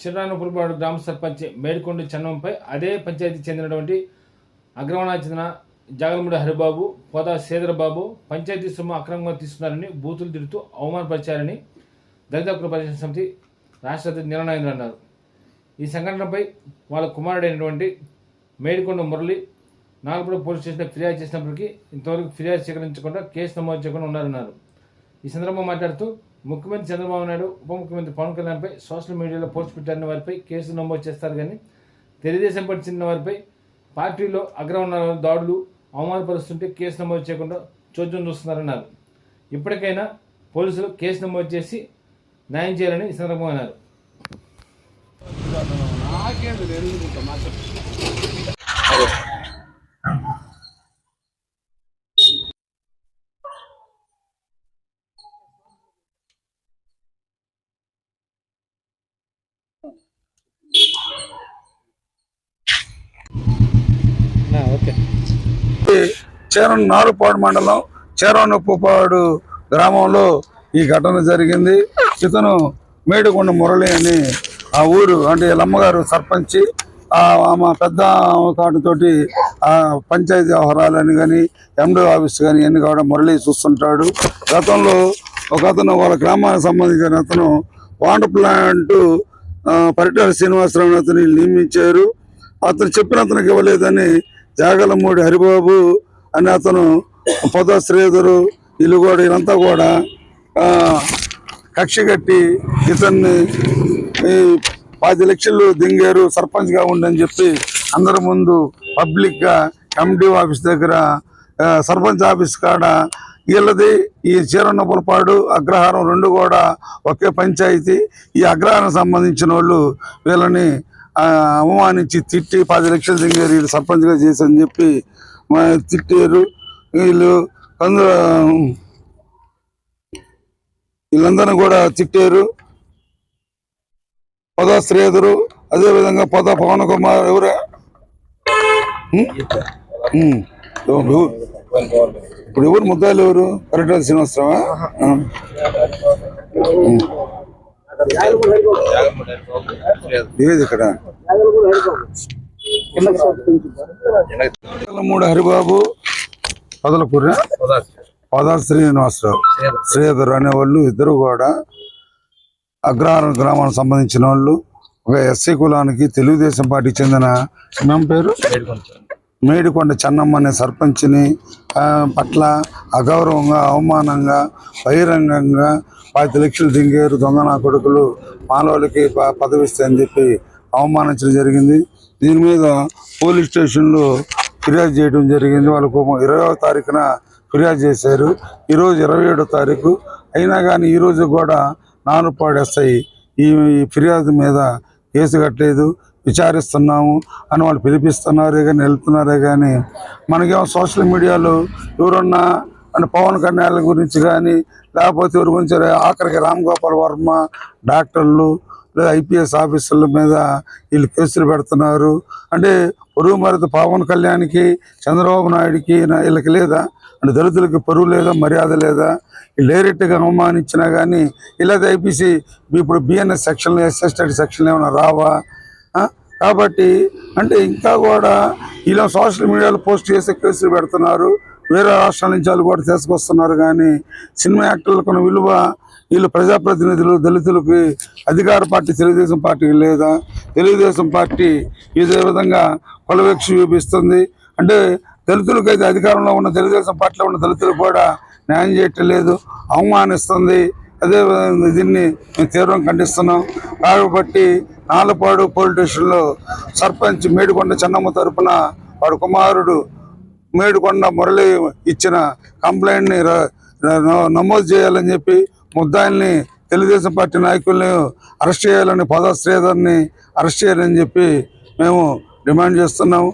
చిరానపురపాడు గ్రామ సర్పంచ్ మేడికొండ చెన్నంపై అదే పంచాయతీకి చెందినటువంటి అగ్రవనానికి చెందిన జాగలముడి హరిబాబు పోదా శ్రీధరబాబు పంచాయతీ సొమ్ము అక్రమంగా తీసుకున్నారని బూతులు తిడుతూ అవమానపరిచారని దళిత హక్కుల పరిరక్షణ సమితి రాష్ట్ర అధ్యక్షుడు అన్నారు. ఈ సంఘటనపై వాళ్ళ కుమారుడైనటువంటి మేడికొండ మురళి నాగపురం పోలీస్ స్టేషన్లో ఫిర్యాదు చేసినప్పటికీ ఇంతవరకు ఫిర్యాదు స్వీకరించకుండా కేసు నమోదు చేయకుండా ఉన్నారన్నారు. ఈ సందర్భంగా మాట్లాడుతూ ముఖ్యమంత్రి చంద్రబాబు నాయుడు ఉప ముఖ్యమంత్రి పవన్ కళ్యాణ్పై సోషల్ మీడియాలో పోస్ట్ పెట్టిన వారిపై కేసు నమోదు చేస్తారు కానీ తెలుగుదేశం పార్టీ చెందిన వారిపై పార్టీలో అగ్రవర్ణ దాడులు అవమానపరుస్తుంటే కేసు నమోదు చేయకుండా చోద్యం చూస్తున్నారన్నారు. ఇప్పటికైనా పోలీసులు కేసు నమోదు చేసి న్యాయం చేయాలని ఈ సందర్భంగా అన్నారు. నాకేంది నేను చేరం నారుపాడు మండలం చేరవనప్పుపాడు గ్రామంలో ఈ ఘటన జరిగింది. ఇతను మేడుకొండ మురళి అని ఆ ఊరు అంటే వీళ్ళ అమ్మగారు సర్పంచి ఆమె పెద్ద తోటి ఆ పంచాయతీ వ్యవహారాలని కానీ ఎండో ఆఫీస్ కానీ ఎన్ని కావడం మురళి చూస్తుంటాడు. గతంలో ఒక అతను వాళ్ళ గ్రామానికి సంబంధించిన అతను వాటర్ ప్లాంట్ పరిటాల శ్రీనివాసరావు అతని నియమించారు. అతను చెప్పిన అతనికి ఇవ్వలేదని జాగలమూడి హరిబాబు అని అతను పొద శ్రీధరు వీళ్ళు కూడా వీళ్ళంతా కూడా కక్ష కట్టి ఇతన్ని పది లక్షలు దింగారు సర్పంచ్గా ఉండని చెప్పి అందరి ముందు పబ్లిక్గా కమిటీ ఆఫీస్ దగ్గర సర్పంచ్ ఆఫీస్ కాడ వీళ్ళది ఈ చీరన్నపులపాడు అగ్రహారం రెండు కూడా ఒకే పంచాయతీ ఈ అగ్రహారం సంబంధించిన వాళ్ళు వీళ్ళని అవమానించి తిట్టి పది లక్షలు దిగారు వీళ్ళు సర్పంచ్గా చేసి అని చెప్పి తిట్టారు వీళ్ళు అందరూ వీళ్ళందరూ కూడా తిట్టారు పొద శ్రీధరు అదే విధంగా పొద పవన్ కుమార్. ఎవరు? ఇప్పుడు ఎవరు ముద్దాలు ఎవరు? కరెక్ట్ శ్రీనివాసరావా? ఇక్కడ? మూడు హరిబాబు. పదలపూర్ పదా శ్రీనివాసరావు. శ్రీధర్ అనే వాళ్ళు ఇద్దరు కూడా అగ్రహారం గ్రామానికి సంబంధించిన వాళ్ళు. ఒక ఎస్సీ కులానికి తెలుగుదేశం పార్టీకి చెందిన మేము పేరు? మేడికొండ చెన్నమ్మ అనే సర్పంచ్ని పట్ల అగౌరవంగా అవమానంగా బహిరంగంగా పది లక్షలు దింగారు దొంగ నా కొడుకులు మానవులకి ప- పదవి అని చెప్పి అవమానించడం జరిగింది. దీని మీద పోలీస్ స్టేషన్లో ఫిర్యాదు చేయడం జరిగింది. వాళ్ళకు ఇరవై తారీఖున ఫిర్యాదు చేశారు. ఈరోజు ఇరవై ఏడో తారీఖు. అయినా కానీ ఈరోజు కూడా నానుపాడు ఎస్ఐ ఈ ఫిర్యాదు మీద కేసు కట్టలేదు. విచారిస్తున్నాము అని వాళ్ళు పిలిపిస్తున్నారే కానీ వెళ్తున్నారే కానీ మనకేమో సోషల్ మీడియాలో ఎవరన్నా అంటే పవన్ కళ్యాణ్ గురించి కానీ లేకపోతే ఎవరి గురించి ఆఖరికి రామ్ గోపాల్ వర్మ డాక్టర్లు లేదా ఐపీఎస్ ఆఫీసర్ల మీద వీళ్ళు కేసులు పెడుతున్నారు. అంటే పొరుగు మరిత పవన్ కళ్యాణ్కి చంద్రబాబు నాయుడికి వీళ్ళకి లేదా? అంటే దళితులకి పరువు లేదా మర్యాద లేదా? వీళ్ళు డైరెక్ట్గా అవమానించినా కానీ ఇలా ఐపీసీ ఇప్పుడు బిఎన్ఎస్ సెక్షన్లు ఎస్ఎస్టీ సెక్షన్లు ఏమైనా రావా? కాబట్టి అంటే ఇంకా కూడా ఇలా సోషల్ మీడియాలో పోస్ట్ చేసే కేసులు పెడుతున్నారు. వేరే రాష్ట్రాల నుంచి వాళ్ళు కూడా తీసుకొస్తున్నారు కానీ సినిమా యాక్టర్లకు ఉన్న విలువ వీళ్ళు ప్రజాప్రతినిధులు దళితులకి అధికార పార్టీ తెలుగుదేశం పార్టీకి లేదా? తెలుగుదేశం పార్టీ ఇదే విధంగా కొలవెక్ష చూపిస్తుంది. అంటే దళితులకు అయితే అధికారంలో ఉన్న తెలుగుదేశం పార్టీలో ఉన్న దళితులు కూడా న్యాయం చేయటం లేదు అవమానిస్తుంది. అదే దీన్ని మేము తీవ్రంగా ఖండిస్తున్నాం. కాబట్టి నాలపాడు పోలీస్ స్టేషన్లో సర్పంచ్ మేడికొండ చెన్నమ్మ తరపున వాడు కుమారుడు మేడికొండ మురళి ఇచ్చిన కంప్లైంట్ని నమోదు చేయాలని చెప్పి ముద్దాయిల్ని తెలుగుదేశం పార్టీ నాయకుల్ని అరెస్ట్ చేయాలని పద శ్రీధర్ని అరెస్ట్ చేయాలని చెప్పి మేము డిమాండ్ చేస్తున్నాము.